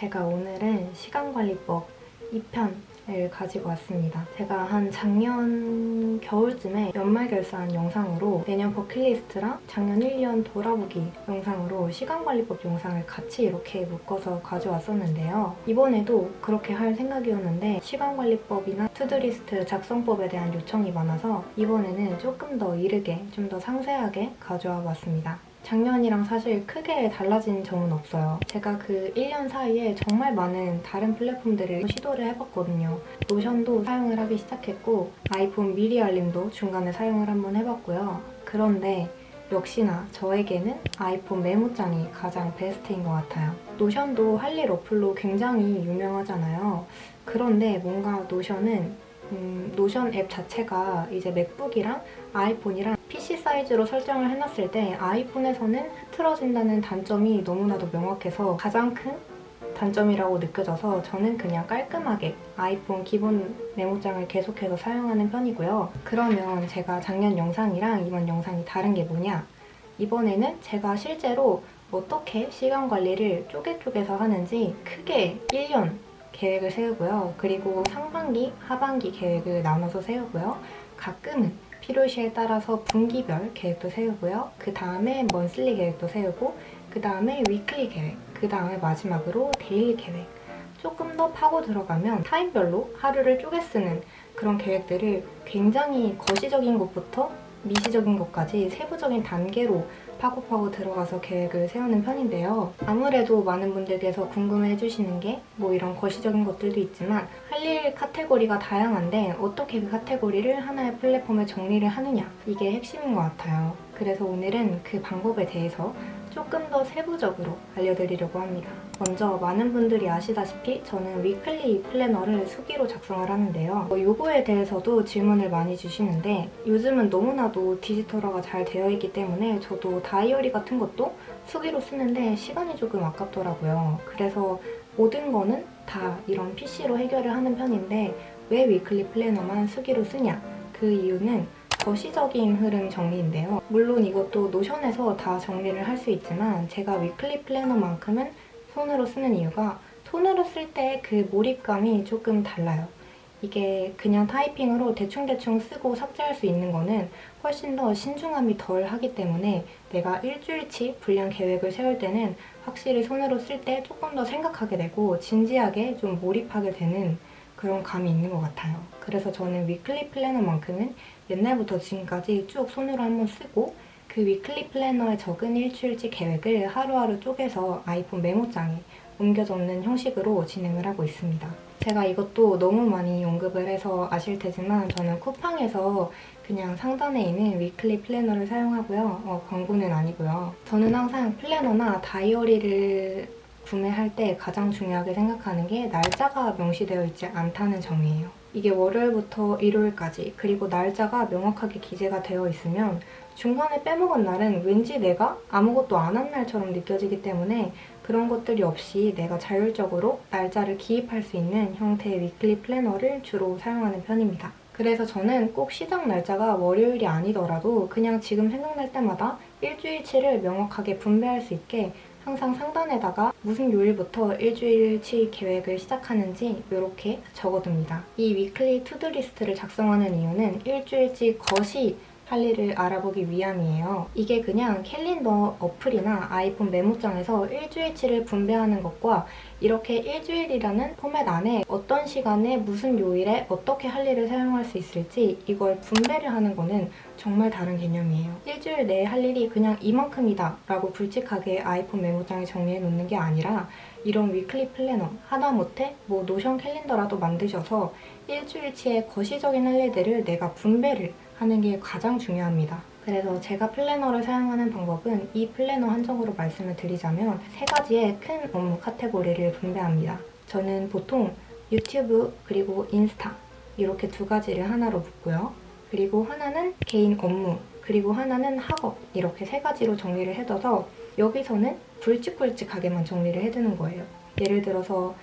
제가 오늘은 시간관리법 2편을 가지고 왔습니다. 제가 한 작년 겨울쯤에 연말 결산 영상으로 내년 버킷리스트랑 작년 1년 돌아보기 영상으로 시간관리법 영상을 같이 이렇게 묶어서 가져왔었는데요. 이번에도 그렇게 할 생각이었는데 시간관리법이나 투두리스트 작성법에 대한 요청이 많아서 이번에는 조금 더 이르게 좀 더 상세하게 가져와 봤습니다. 작년이랑 사실 크게 달라진 점은 없어요. 제가 그 1년 사이에 정말 많은 다른 플랫폼들을 시도를 해봤거든요. 노션도 사용을 하기 시작했고 아이폰 미리 알림도 중간에 사용을 한번 해봤고요. 그런데 역시나 저에게는 아이폰 메모장이 가장 베스트인 것 같아요. 노션도 할일 어플로 굉장히 유명하잖아요. 그런데 뭔가 노션은 음, 노션 앱 자체가 이제 맥북이랑 아이폰이랑 PC 사이즈로 설정을 해놨을 때 아이폰에서는 흐트러진다는 단점이 너무나도 명확해서 가장 큰 단점이라고 느껴져서 저는 그냥 깔끔하게 아이폰 기본 메모장을 계속해서 사용하는 편이고요. 그러면 제가 작년 영상이랑 이번 영상이 다른 게 뭐냐? 이번에는 제가 실제로 어떻게 시간 관리를 쪼개쪼개서 하는지 크게 1년 계획을 세우고요. 그리고 상반기, 하반기 계획을 나눠서 세우고요. 가끔은 필요시에 따라서 분기별 계획도 세우고요. 그 다음에 먼슬리 계획도 세우고, 그 다음에 위클리 계획, 그 다음에 마지막으로 데일리 계획. 조금 더 파고 들어가면 타임별로 하루를 쪼개 쓰는 그런 계획들을 굉장히 거시적인 것부터 미시적인 것까지 세부적인 단계로 파고파고 들어가서 계획을 세우는 편인데요. 아무래도 많은 분들께서 궁금해 해주시는 게 뭐 이런 거시적인 것들도 있지만 할 일 카테고리가 다양한데 어떻게 그 카테고리를 하나의 플랫폼에 정리를 하느냐 이게 핵심인 것 같아요. 그래서 오늘은 그 방법에 대해서 조금 더 세부적으로 알려드리려고 합니다. 먼저 많은 분들이 아시다시피 저는 위클리 플래너를 수기로 작성을 하는데요. 뭐 요거에 대해서도 질문을 많이 주시는데 요즘은 너무나도 디지털화가 잘 되어 있기 때문에 저도 다이어리 같은 것도 수기로 쓰는데 시간이 조금 아깝더라고요. 그래서 모든 거는 다 이런 PC로 해결을 하는 편인데 왜 위클리 플래너만 수기로 쓰냐? 그 이유는 거시적인 흐름 정리인데요. 물론 이것도 노션에서 다 정리를 할 수 있지만 제가 위클리 플래너만큼은 손으로 쓰는 이유가 손으로 쓸 때 그 몰입감이 조금 달라요. 이게 그냥 타이핑으로 대충대충 쓰고 삭제할 수 있는 거는 훨씬 더 신중함이 덜 하기 때문에 내가 일주일치 분량 계획을 세울 때는 확실히 손으로 쓸 때 조금 더 생각하게 되고 진지하게 좀 몰입하게 되는 그런 감이 있는 것 같아요. 그래서 저는 위클리 플래너만큼은 옛날부터 지금까지 쭉 손으로 한번 쓰고 그 위클리 플래너에 적은 일주일치 계획을 하루하루 쪼개서 아이폰 메모장에 옮겨 적는 형식으로 진행을 하고 있습니다. 제가 이것도 너무 많이 언급을 해서 아실 테지만 저는 쿠팡에서 그냥 상단에 있는 위클리 플래너를 사용하고요. 어, 광고는 아니고요. 저는 항상 플래너나 다이어리를 구매할 때 가장 중요하게 생각하는 게 날짜가 명시되어 있지 않다는 점이에요. 이게 월요일부터 일요일까지 그리고 날짜가 명확하게 기재가 되어 있으면 중간에 빼먹은 날은 왠지 내가 아무것도 안 한 날처럼 느껴지기 때문에 그런 것들이 없이 내가 자율적으로 날짜를 기입할 수 있는 형태의 위클리 플래너를 주로 사용하는 편입니다. 그래서 저는 꼭 시작 날짜가 월요일이 아니더라도 그냥 지금 생각날 때마다 일주일치를 명확하게 분배할 수 있게 항상 상단에다가 무슨 요일부터 일주일치 계획을 시작하는지 이렇게 적어둡니다. 이 위클리 투두 리스트를 작성하는 이유는 일주일치 거시 할 일을 알아보기 위함이에요. 이게 그냥 캘린더 어플이나 아이폰 메모장에서 일주일치를 분배하는 것과 이렇게 일주일이라는 포맷 안에 어떤 시간에 무슨 요일에 어떻게 할 일을 사용할 수 있을지 이걸 분배를 하는 거는 정말 다른 개념이에요. 일주일 내에 할 일이 그냥 이만큼이다 라고 굵직하게 아이폰 메모장에 정리해 놓는 게 아니라 이런 위클리 플래너 하다못해 뭐 노션 캘린더라도 만드셔서 일주일치의 거시적인 할 일들을 내가 분배를 하는 게 가장 중요합니다. 그래서 제가 플래너를 사용하는 방법은 이 플래너 한정으로 말씀을 드리자면 세 가지의 큰 업무 카테고리를 분배합니다. 저는 보통 유튜브 그리고 인스타 이렇게 두 가지를 하나로 묶고요. 그리고 하나는 개인 업무 그리고 하나는 학업 이렇게 세 가지로 정리를 해둬서 여기서는 굵직굵직하게만 정리를 해두는 거예요. 예를 들어서 뭐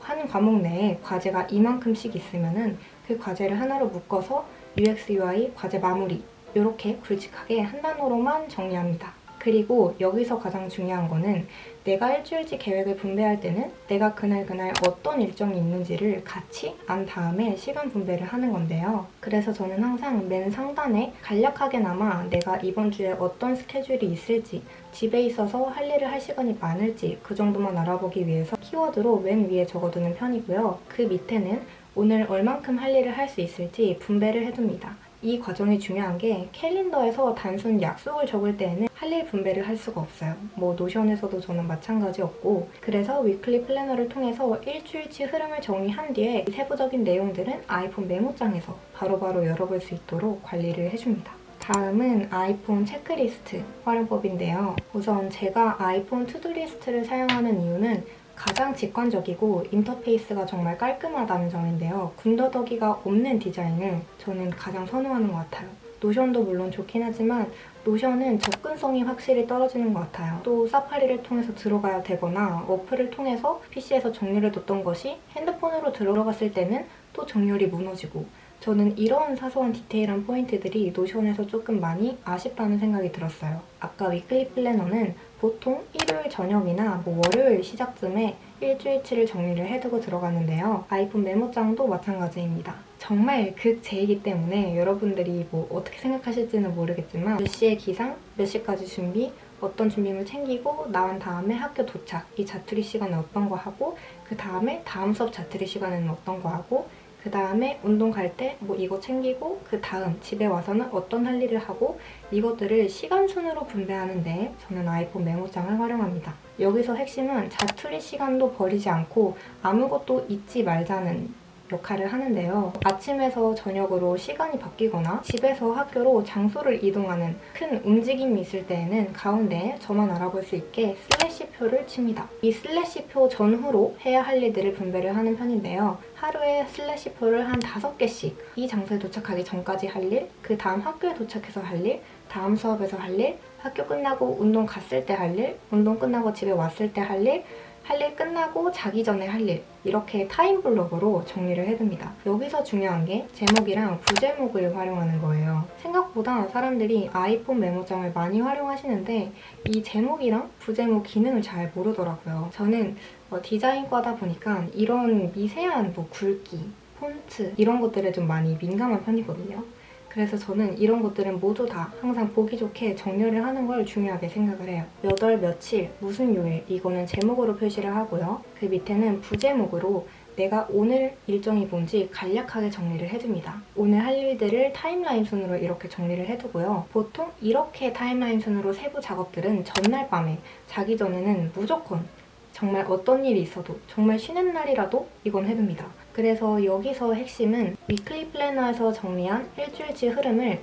한 과목 내에 과제가 이만큼씩 있으면은 그 과제를 하나로 묶어서 UX, UI, 과제 마무리 이렇게 굵직하게 한 단어로만 정리합니다. 그리고 여기서 가장 중요한 거는 내가 일주일치 계획을 분배할 때는 내가 그날 그날 어떤 일정이 있는지를 같이 안 다음에 시간 분배를 하는 건데요. 그래서 저는 항상 맨 상단에 간략하게나마 내가 이번 주에 어떤 스케줄이 있을지 집에 있어서 할 일을 할 시간이 많을지 그 정도만 알아보기 위해서 키워드로 맨 위에 적어두는 편이고요. 그 밑에는 오늘 얼만큼 할 일을 할 수 있을지 분배를 해둡니다. 이 과정이 중요한 게 캘린더에서 단순 약속을 적을 때에는 할 일 분배를 할 수가 없어요. 뭐 노션에서도 저는 마찬가지였고 그래서 위클리 플래너를 통해서 일주일치 흐름을 정리한 뒤에 이 세부적인 내용들은 아이폰 메모장에서 바로바로 열어볼 수 있도록 관리를 해줍니다. 다음은 아이폰 체크리스트 활용법인데요. 우선 제가 아이폰 투두리스트를 사용하는 이유는 가장 직관적이고 인터페이스가 정말 깔끔하다는 점인데요. 군더더기가 없는 디자인을 저는 가장 선호하는 것 같아요. 노션도 물론 좋긴 하지만 노션은 접근성이 확실히 떨어지는 것 같아요. 또 사파리를 통해서 들어가야 되거나 어플을 통해서 PC에서 정렬해 뒀던 것이 핸드폰으로 들어갔을 때는 또 정렬이 무너지고 저는 이런 사소한 디테일한 포인트들이 노션에서 조금 많이 아쉽다는 생각이 들었어요. 아까 위클리 플래너는 보통 일요일 저녁이나 뭐 월요일 시작쯤에 일주일치를 정리를 해두고 들어갔는데요. 아이폰 메모장도 마찬가지입니다. 정말 극제이기 때문에 여러분들이 뭐 어떻게 생각하실지는 모르겠지만 몇 시에 기상, 몇 시까지 준비, 어떤 준비물 챙기고 나온 다음에 학교 도착, 이 자투리 시간에 어떤 거 하고 그 다음에 다음 수업 자투리 시간에는 어떤 거 하고 그 다음에 운동 갈 때 뭐 이거 챙기고 그 다음 집에 와서는 어떤 할 일을 하고 이것들을 시간 순으로 분배하는데 저는 아이폰 메모장을 활용합니다. 여기서 핵심은 자투리 시간도 버리지 않고 아무것도 잊지 말자는 역할을 하는데요. 아침에서 저녁으로 시간이 바뀌거나 집에서 학교로 장소를 이동하는 큰 움직임이 있을 때에는 가운데 저만 알아볼 수 있게 슬래시표를 칩니다. 이 슬래시표 전후로 해야 할 일들을 분배를 하는 편인데요. 하루에 슬래시표를 한 5개씩 이 장소에 도착하기 전까지 할 일, 그 다음 학교에 도착해서 할 일, 다음 수업에서 할 일, 학교 끝나고 운동 갔을 때 할 일, 운동 끝나고 집에 왔을 때 할 일, 할 일 끝나고 자기 전에 할 일 이렇게 타임 블록으로 정리를 해둡니다. 여기서 중요한 게 제목이랑 부제목을 활용하는 거예요. 생각보다 사람들이 아이폰 메모장을 많이 활용하시는데 이 제목이랑 부제목 기능을 잘 모르더라고요. 저는 어, 디자인과다 보니까 이런 미세한 뭐 굵기, 폰트 이런 것들에 좀 많이 민감한 편이거든요. 그래서 저는 이런 것들은 모두 다 항상 보기 좋게 정렬을 하는 걸 중요하게 생각을 해요. 몇 월 며칠, 무슨 요일 이거는 제목으로 표시를 하고요. 그 밑에는 부제목으로 내가 오늘 일정이 뭔지 간략하게 정리를 해줍니다. 오늘 할 일들을 타임라인 순으로 이렇게 정리를 해두고요. 보통 이렇게 타임라인 순으로 세부 작업들은 전날 밤에 자기 전에는 무조건 정말 어떤 일이 있어도 정말 쉬는 날이라도 이건 해둡니다. 그래서 여기서 핵심은 위클리 플래너에서 정리한 일주일치 흐름을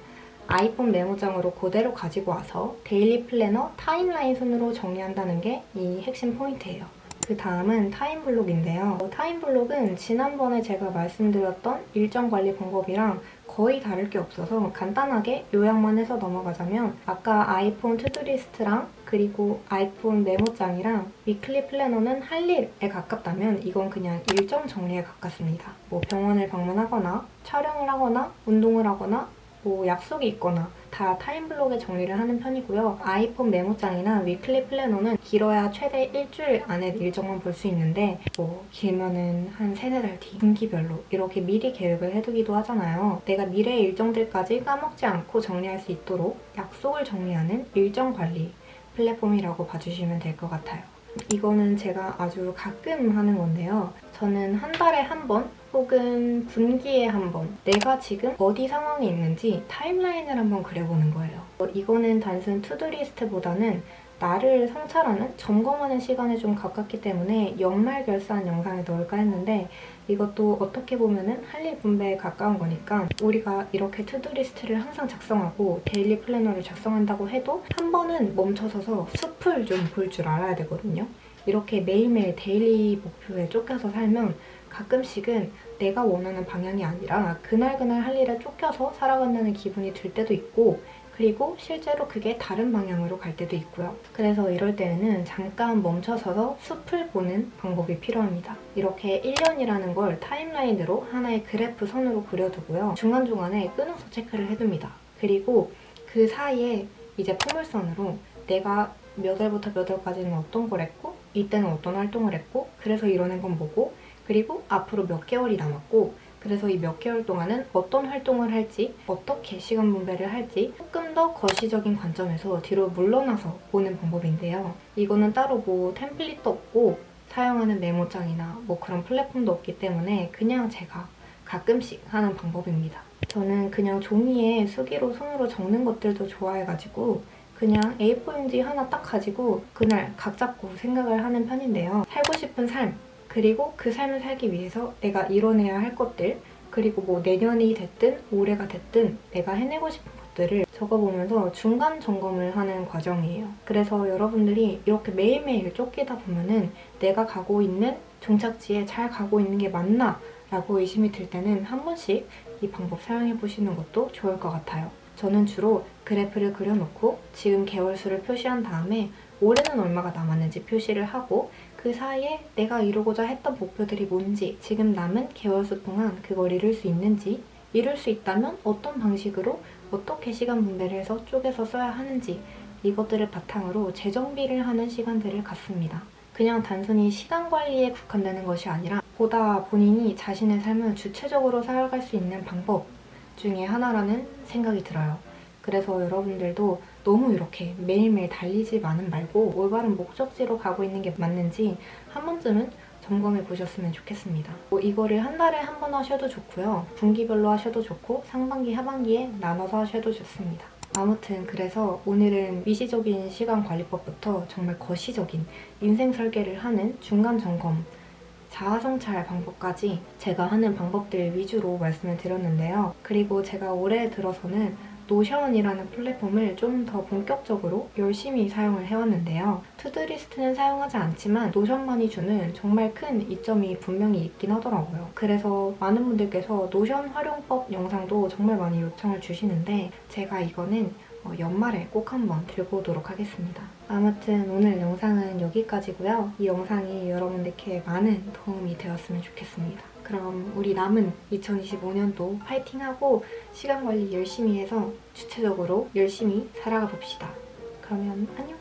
아이폰 메모장으로 그대로 가지고 와서 데일리 플래너 타임라인 순으로 정리한다는 게 이 핵심 포인트예요. 그 다음은 타임블록인데요. 타임블록은 지난번에 제가 말씀드렸던 일정 관리 방법이랑 거의 다를 게 없어서 간단하게 요약만 해서 넘어가자면 아까 아이폰 투두리스트랑 그리고 아이폰 메모장이랑 위클리 플래너는 할 일에 가깝다면 이건 그냥 일정 정리에 가깝습니다. 뭐 병원을 방문하거나 촬영을 하거나 운동을 하거나 뭐 약속이 있거나 다 타임블록에 정리를 하는 편이고요. 아이폰 메모장이나 위클리 플래너는 길어야 최대 일주일 안에 일정만 볼 수 있는데 뭐 길면은 한 세네 달 뒤, 분기별로 이렇게 미리 계획을 해두기도 하잖아요. 내가 미래의 일정들까지 까먹지 않고 정리할 수 있도록 약속을 정리하는 일정 관리 플랫폼이라고 봐주시면 될 것 같아요. 이거는 제가 아주 가끔 하는 건데요. 저는 한 달에 한 번 혹은 분기에 한 번 내가 지금 어디 상황에 있는지 타임라인을 한번 그려보는 거예요. 어, 이거는 단순 투두리스트보다는 나를 성찰하는 점검하는 시간에 좀 가깝기 때문에 연말 결산 영상에 넣을까 했는데 이것도 어떻게 보면은 할 일 분배에 가까운 거니까 우리가 이렇게 투두리스트를 항상 작성하고 데일리 플래너를 작성한다고 해도 한 번은 멈춰서서 숲을 좀 볼 줄 알아야 되거든요. 이렇게 매일매일 데일리 목표에 쫓겨서 살면 가끔씩은 내가 원하는 방향이 아니라 그날그날 할 일에 쫓겨서 살아간다는 기분이 들 때도 있고 그리고 실제로 그게 다른 방향으로 갈 때도 있고요. 그래서 이럴 때에는 잠깐 멈춰서서 숲을 보는 방법이 필요합니다. 이렇게 1년이라는 걸 타임라인으로 하나의 그래프 선으로 그려두고요. 중간중간에 끊어서 체크를 해둡니다. 그리고 그 사이에 이제 포물선으로 내가 몇 월부터 몇 월까지는 어떤 걸 했고 이때는 어떤 활동을 했고 그래서 이러는 건 뭐고 그리고 앞으로 몇 개월이 남았고 그래서 이 몇 개월 동안은 어떤 활동을 할지 어떻게 시간 분배를 할지 조금 더 거시적인 관점에서 뒤로 물러나서 보는 방법인데요. 이거는 따로 뭐 템플릿도 없고 사용하는 메모장이나 뭐 그런 플랫폼도 없기 때문에 그냥 제가 가끔씩 하는 방법입니다. 저는 그냥 종이에 수기로 손으로 적는 것들도 좋아해가지고 그냥 A4 용지 하나 딱 가지고 그날 각 잡고 생각을 하는 편인데요. 살고 싶은 삶, 그리고 그 삶을 살기 위해서 내가 이뤄내야 할 것들, 그리고 뭐 내년이 됐든 올해가 됐든 내가 해내고 싶은 것들을 적어보면서 중간 점검을 하는 과정이에요. 그래서 여러분들이 이렇게 매일매일 쫓기다 보면은 내가 가고 있는 종착지에 잘 가고 있는 게 맞나? 라고 의심이 들 때는 한 번씩 이 방법 사용해 보시는 것도 좋을 것 같아요. 저는 주로 그래프를 그려놓고 지금 개월수를 표시한 다음에 올해는 얼마가 남았는지 표시를 하고 그 사이에 내가 이루고자 했던 목표들이 뭔지 지금 남은 개월수 동안 그걸 이룰 수 있는지 이룰 수 있다면 어떤 방식으로 어떻게 시간 분배를 해서 쪼개서 써야 하는지 이것들을 바탕으로 재정비를 하는 시간들을 갖습니다. 그냥 단순히 시간 관리에 국한되는 것이 아니라 보다 본인이 자신의 삶을 주체적으로 살아갈 수 있는 방법 중에 하나라는 생각이 들어요. 그래서 여러분들도 너무 이렇게 매일매일 달리지만은 말고 올바른 목적지로 가고 있는 게 맞는지 한 번쯤은 점검해 보셨으면 좋겠습니다. 뭐 이거를 한 달에 한 번 하셔도 좋고요. 분기별로 하셔도 좋고 상반기, 하반기에 나눠서 하셔도 좋습니다. 아무튼 그래서 오늘은 미시적인 시간 관리법부터 정말 거시적인 인생 설계를 하는 중간 점검 자아 성찰 방법까지 제가 하는 방법들 위주로 말씀을 드렸는데요. 그리고 제가 올해 들어서는 노션이라는 플랫폼을 좀 더 본격적으로 열심히 사용을 해왔는데요. 투두리스트는 사용하지 않지만 노션만이 주는 정말 큰 이점이 분명히 있긴 하더라고요. 그래서 많은 분들께서 노션 활용법 영상도 정말 많이 요청을 주시는데 제가 이거는 어, 연말에 꼭 한번 들고 오도록 하겠습니다. 아무튼 오늘 영상은 여기까지고요. 이 영상이 여러분들께 많은 도움이 되었으면 좋겠습니다. 그럼 우리 남은 2025년도 파이팅하고 시간 관리 열심히 해서 주체적으로 열심히 살아가 봅시다. 그러면 안녕!